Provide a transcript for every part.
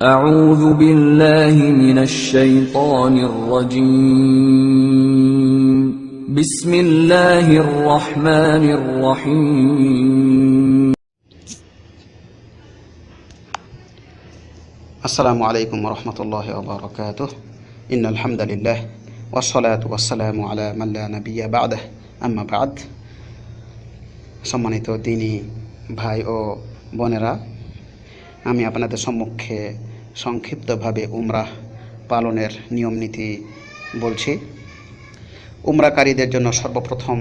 أعوذ بالله من الشيطان الرجيم بسم الله الرحمن الرحيم আসসালামু আলাইকুম রহমতুল্লাহ ওবরকাত ইন আলহামদুলিল্লাহ ওসলাত ওয়াসালামু আলা মাল্লা নবিয়া বাদাহ আম্মা বাদ সম্মানিত দিনী ভাই ও বোনেরা আমি আপনাদের সম্মুখে সংক্ষিপ্তভাবে উমরাহ পালনের নিয়ম নীতি বলছি। উমরাকারীদের জন্য সর্বপ্রথম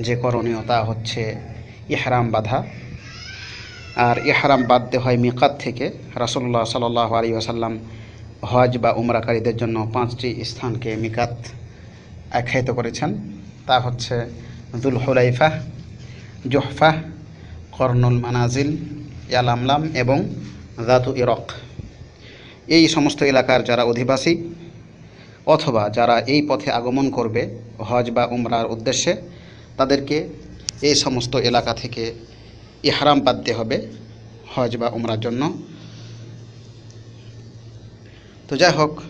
যে করণীয় তা হচ্ছে ইহরাম বাধা। আর ইহরাম বাঁধতে হয় মিকাত থেকে। রাসুল্লাহ সাল আলী আসাল্লাম হজ বা উমরাকারীদের জন্য পাঁচটি স্থানকে মিকাত আখ্যায়িত করেছেন। তা হচ্ছে দুল হুলাইফা জোহফা, কর্নুল মানাজিল, ইয়ালামলাম এবং দাতু ইরক। এই সমস্ত এলাকার যারা অধিবাসী অথবা যারা এই পথে আগমন করবে, হজ বা উমরার উদ্দেশ্যে, তাদেরকে এই সমস্ত এলাকা থেকে ইহরাম বাঁধতে হবে হজ বা উমরার জন্য। তো যাই হোক,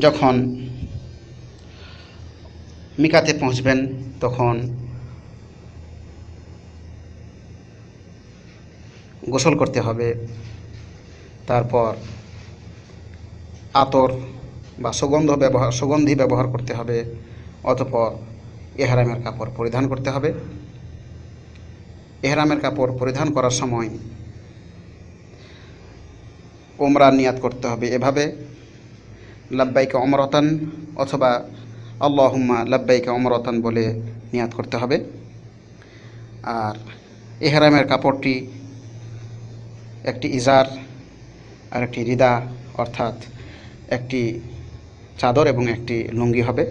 যখন মিকাতে পৌঁছবেন, তখন গোসল করতে হবে। তারপর আতর বা সুগন্ধ ব্যবহার, সুগন্ধি ব্যবহার করতে হবে, অতপর এহরামের কাপড় পরিধান করতে হবে। এহরামের কাপড় পরিধান করার সময় ওমরা নিয়াত করতে হবে এভাবে। লাব্বাইকে অমরতান অথবা আল্লাহুম্মা লাব্বাইকে অমরতান বলে নিয়াত করতে হবে। আর এহরামের কাপড়টি একটি ইজার আর একটি রিদা অর্থাৎ একটি চাদর এবং একটি লুঙ্গি হবে।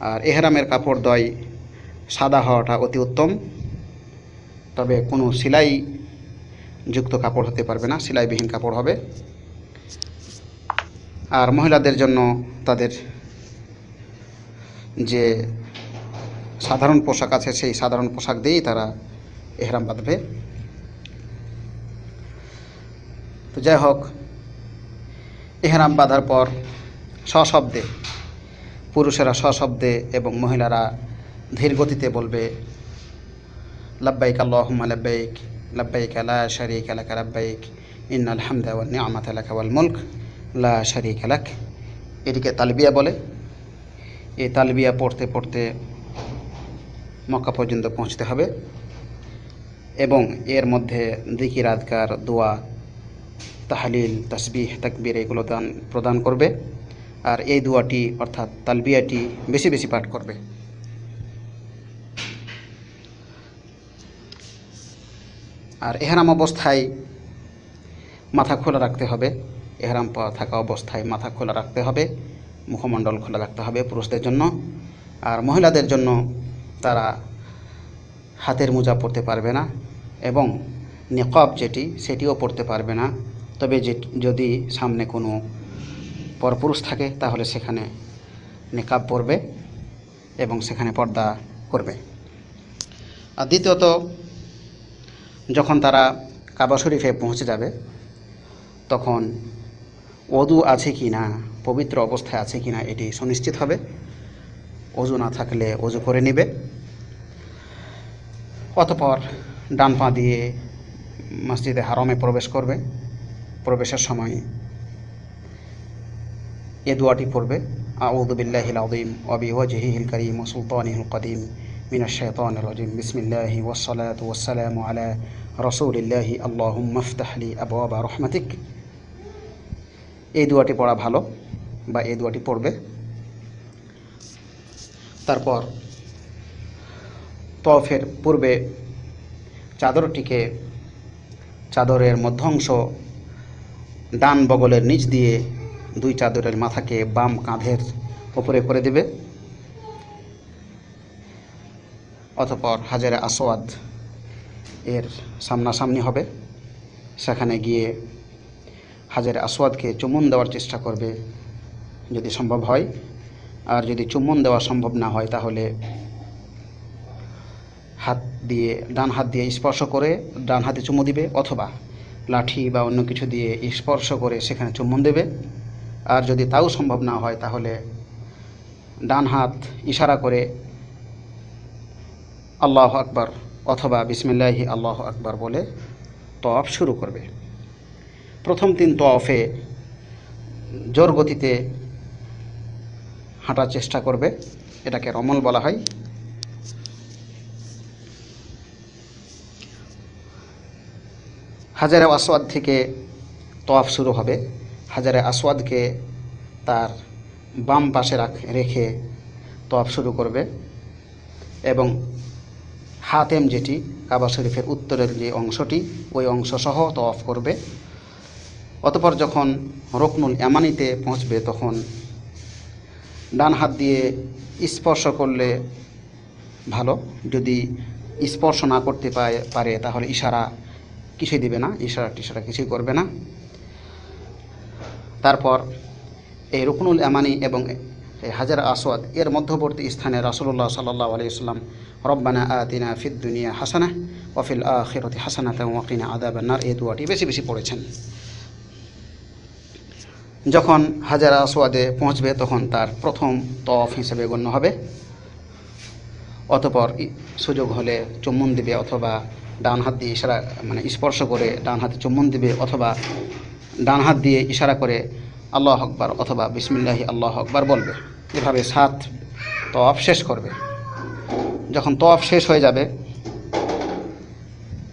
আর এহরামের কাপড় দয় সাদা হওয়াটা অতি উত্তম। তবে কোনো সেলাই যুক্ত কাপড় হতে পারবে না, সেলাইবিহীন কাপড় হবে। আর মহিলাদের জন্য তাদের যে সাধারণ পোশাক আছে, সেই সাধারণ পোশাক দিয়েই তারা এহরাম বাঁধবে। তো যাই হোক, এহরাম বাঁধার পর সশব্দে, পুরুষেরা সশব্দে এবং মহিলারা ধীর গতিতে বলবে, লব্বাইক আল্লাহুম্মা লব্বাইক লব্বাইক লা শারীকা লাক লব্বাইক, ইন্নাল হামদা ওয়ান নি'মাতা লাক ওয়াল মুলক, লা শারীকা লাক। এটিকে তালবিয়া বলে। এই তালবিয়া পড়তে পড়তে মক্কা পর্যন্ত পৌঁছতে হবে এবং এর মধ্যে দিকির আদকার দোয়া তাহলিল, তসবিহ, তাকবির এগুলো দান, প্রদান করবে। আর এই দোয়াটি, অর্থাৎ তালবিয়াটি, বেশি বেশি পাঠ করবে। আর এহরাম অবস্থায় মাথা খোলা রাখতে হবে। এহারাম থাকা অবস্থায় মাথা খোলা রাখতে হবে। মুখমণ্ডল খোলা রাখতে হবে পুরুষদের জন্য। আর মহিলাদের জন্য তারা হাতের মোজা পরতে পারবে না এবং নিকব যেটি, সেটিও পরতে পারবে না। তবে যদি সামনে কোনো পরপুরুষ থাকে, তাহলে সেখানে নিকাব পরবে এবং সেখানে পর্দা করবে। আর দ্বিতীয়ত, যখন তারা কাবা শরীফে পৌঁছে যাবে, তখন অদু আছে কি না, পবিত্র অবস্থায় আছে কি না, এটি সুনিশ্চিত হবে। অজু না থাকলে অজু করে নেবে। অতপর ডান পা দিয়ে মসজিদে হারমে প্রবেশ করবে। প্রবেশের সময় এ দোয়াটি পড়বে। আউযু বিল্লাহিল আযীম ওয়া বিওয়াজহিহিল কারীম ওয়া সুলতানিহিল কদীম মিনাশ শাইতানির রাজীম। বিসমিল্লাহি ওয়াস সালাতু ওয়াস সালামু আলা রাসূলিল্লাহি। আল্লাহুম্মা ইফতাহ লি আবওয়াবা রাহমাতিক। এই দোয়াটি পড়া ভালো বা এই দোয়াটি পড়বে। তারপর তফের পূর্বে চাদরটিকে চাদরের মধ্যাংশ ডান বগলের নিচ দিয়ে দুই চাদরের মাথাকে বাম কাঁধের ওপরে করে দেবে। অতপর হাজারে আসোয়াদ এর সামনাসামনি হবে। সেখানে গিয়ে হাজারে আসোয়াদকে চুমুন দেওয়ার চেষ্টা করবে যদি সম্ভব হয়। আর যদি চুম্বন দেওয়া সম্ভব না হয়, তাহলে হাত দিয়ে, ডান হাত দিয়ে স্পর্শ করে ডান হাতে চুমু দিবে, অথবা লাঠি বা অন্য কিছু দিয়ে স্পর্শ করে সেখানে চুম্বন দেবে। আর যদি তাও সম্ভব না হয়, তাহলে ডান হাত ইশারা করে আল্লাহ আকবার অথবা বিসমিল্লাহি আল্লাহ আকবার বলে তফ শুরু করবে। প্রথম তিন তফে জোর গতিতে হাঁটার চেষ্টা করবে। এটাকে রমল বলা হয়। হাজারে আসওয়াদ থেকে তফ শুরু হবে। হাজারে আসওয়াদকে তার বাম পাশে রাখ, রেখে তফ শুরু করবে। এবং হাতেম যেটি, কাবা শরীফের উত্তরের যে অংশটি, ওই অংশ সহ তফ করবে। অতপর যখন রকনুল এমানিতে পৌঁছবে, তখন ডান হাত দিয়ে স্পর্শ করলে ভালো। যদি স্পর্শ না করতে পারে, তাহলে ইশারা কিছুই দিবে না, ইশারা টিশারা কিছুই করবে না। তারপর এই রুকনুল এমানি এবং এই হাজার আসওয়াদ, এর মধ্যবর্তী স্থানে রাসুল্লাহ সাল্লাহ আলাইসাল্লাম রব্বানা আতিনা ফিদ দুনিয়া হাসানা ওয়াফিল আখিরতি হাসানাত ওয়াকিনা আদাবান্নার এই দুয়াটি বেশি বেশি পড়েছেন। যখন হাজার আসওয়াদে পৌঁছবে, তখন তার প্রথম তফ হিসেবে গণ্য হবে। অতপর সুযোগ হলে চুম্বন দিবে অথবা ডান হাত দিয়ে ইশারা মানে স্পর্শ করে ডান হাতে চুম্বন দিবে অথবা ডান হাত দিয়ে ইশারা করে আল্লাহ আকবার অথবা বিসমিল্লাহি আল্লাহ আকবার বলবে। এভাবে সাত তফ শেষ করবে। যখন তফ শেষ হয়ে যাবে,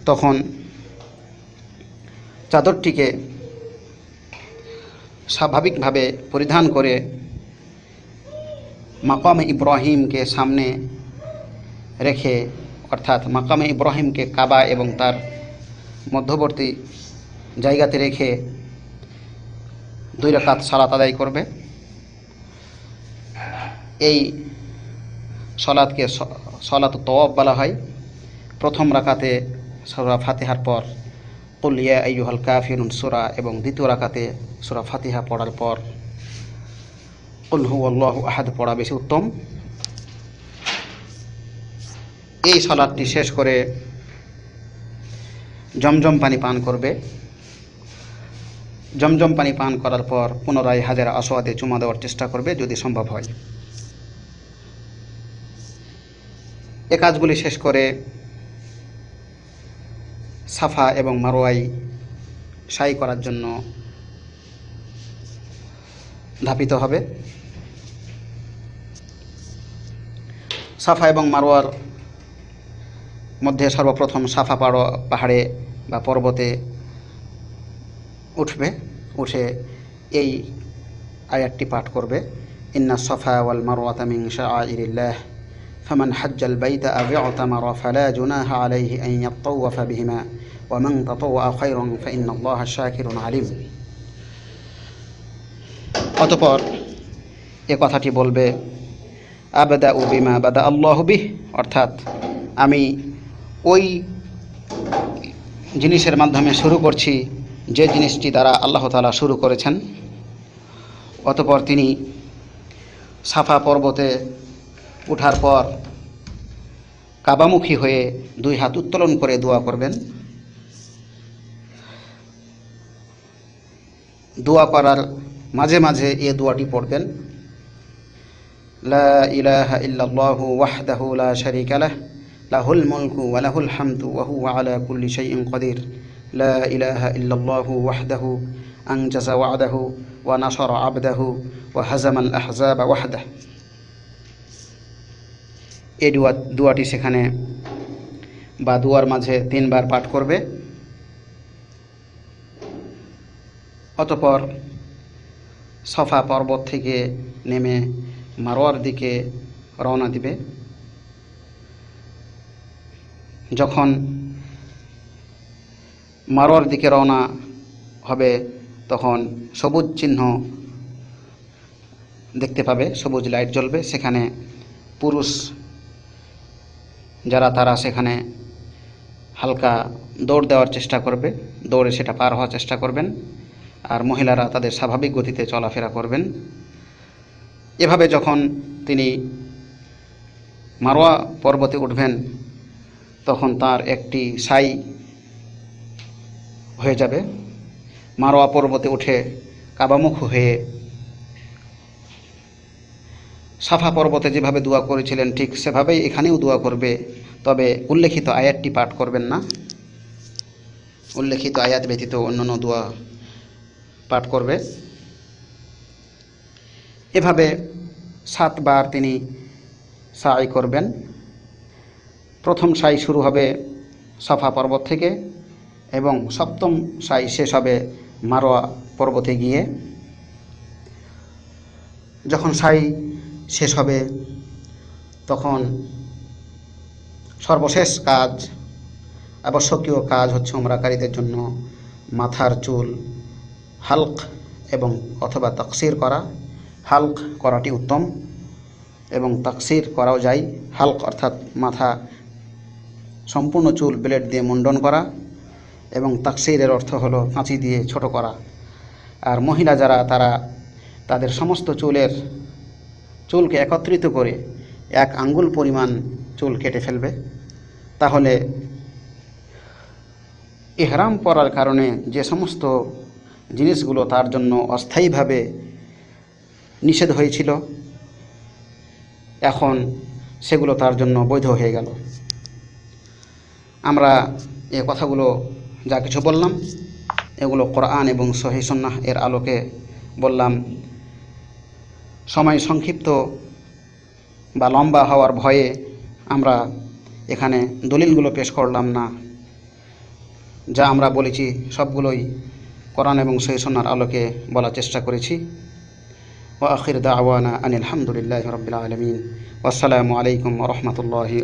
তখন চাদরটিকে স্বাভাবিকভাবে পরিধান করে মাকামে ইব্রাহিমকে সামনে রেখে অর্থাৎ মাকামে ইব্রাহিমকে কাবা এবং তার মধ্যবর্তী জায়গাতে রেখে দুই রাকাত সালাত আদায় করবে। এই সলাদকে সলাত তওয়াব বলা হয়। প্রথম রাকাতে সূরা ফাতিহার পর কুলিয়া আইয়ুহাল কাফিরুন সূরা এবং দ্বিতীয় রাকাতে সূরা ফাতিহা পড়ার পর কুল হুয়াল্লাহু আহাদ পড়া বেশি উত্তম। এই সালাদটি শেষ করে জমজম পানি পান করবে। জমজম পানি পান করার পর পুনরায় হাজার আসোয়াদে চুমা দেওয়ার চেষ্টা করবে যদি সম্ভব হয়। এ কাজগুলি শেষ করে সাফা এবং মারোয়াই সাই করার জন্য ধাপিত হবে। সাফা এবং মারোয়ার মধ্যে সর্বপ্রথম সাফা পাড়ো পাহাড়ে বা পর্বতে উঠবে উঠে এই আয়াতটি পাঠ করবে ইন্না সফা ওয়াল মারওয়াতা মিন শাআইরিল্লাহ فمن حج البيت أو اعتمر فلا جناح عليه أن يطوف بهما ومن تطوع خيرا فإن الله شاكر عليم অতপর এ কথাটি বলবে আবাদা বিমা বাদা আল্লাহ বিহ অর্থাৎ আমি ওই জিনিসের মাধ্যমে শুরু করছি যে জিনিসটি দ্বারা আল্লাহ তালা শুরু করেছেন। অতপর তিনি সাফা পর্বতে ওঠার পর কাবামুখী হয়ে দুই হাত উত্তোলন করে দোয়া করবেন। দোয়া করার মাঝে মাঝে এ দোয়াটি পড়বেন। লা ইলাহা ইল্লাল্লাহু ওয়াহদাহু লা শারীকা লাহ। লাহুল মুলকু ওয়া লাহুল হামদু ওয়া হুয়া আলা কুল্লি শাইইন কাদির লা ইলাহা ইল্লাল্লাহু ওয়াহদাহু আনজাজা ওয়া'দাহু ওয়া নাসারা 'আবদাহু ওয়া হাজামাল আহজাবা ওয়াহদাহ। এই দোয়া, দোয়াটি সেখানে বা দুয়ার মাঝে তিনবার পাঠ করবে। অতপর সফা পর্বত থেকে নেমে মারোয়ার দিকে রওনা দিবে। যখন মারোয়ার দিকে রওনা হবে, তখন সবুজ চিহ্ন দেখতে পাবে, সবুজ লাইট জ্বলবে। সেখানে পুরুষ যারা, তারা সেখানে হালকা দৌড় দেওয়ার চেষ্টা করবে, দৌড়ে সেটা পার হওয়ার চেষ্টা করবেন, আর মহিলারা তাদের স্বাভাবিক গতিতে চলাফেরা করবেন। এভাবে যখন তিনি মারোয়া পর্বতে উঠবেন তখন তার একটি সাই হয়ে যাবে। মারোয়া পর্বতে উঠে কাবামুখ হয়ে সাফা পর্বতে যেভাবে দোয়া করেছিলেন, ঠিক সেভাবেই এখানেও দোয়া করবে। তবে উল্লেখিত আয়াতটি পাঠ করবেন না। উল্লেখিত আয়াত ব্যতীত অন্যান্য দোয়া পাঠ করবে। এভাবে সাতবার তিনি সাই করবেন। প্রথম সাই শুরু হবে সাফা পর্বত থেকে এবং সপ্তম সাই শেষ হবে মারোয়া পর্বতে গিয়ে। যখন সাই শেষ হবে, তখন সর্বশেষ কাজ, আবশ্যকীয় কাজ হচ্ছে উমরাকারীদের জন্য মাথার চুল, হালক এবং অথবা তকসির করা। হালক করাটি উত্তম এবং তকসির করাও যায়। হালক অর্থাৎ মাথা সম্পূর্ণ চুল ব্লেড দিয়ে মুন্ডন করা এবং তাকসিরের অর্থ হলো কাঁচি দিয়ে ছোট করা। আর মহিলা যারা, তারা তাদের সমস্ত চুলের, চুলকে একত্রিত করে এক আঙ্গুল পরিমাণ চুল কেটে ফেলবে। তাহলে ইহরাম পরার কারণে যে সমস্ত জিনিসগুলো তার জন্য অস্থায়ীভাবে নিষেধ হয়েছিল, এখন সেগুলো তার জন্য বৈধ হয়ে গেল। আমরা এ কথাগুলো যা কিছু বললাম, এগুলো কোরআন এবং সহি সন্ন্যাহ এর আলোকে বললাম। সময় সংক্ষিপ্ত বা লম্বা হওয়ার ভয়ে আমরা এখানে দলিলগুলো পেশ করলাম না। যা আমরা বলেছি সবগুলোই কোরআন এবং সহি সন্ন্যার আলোকে বলার চেষ্টা করেছি। ও আখির দাওয়ানা আনিল হামদুলিল্লাহ রবিল আলমিন। আসসালামু আলাইকুম রহমতুল্লাহি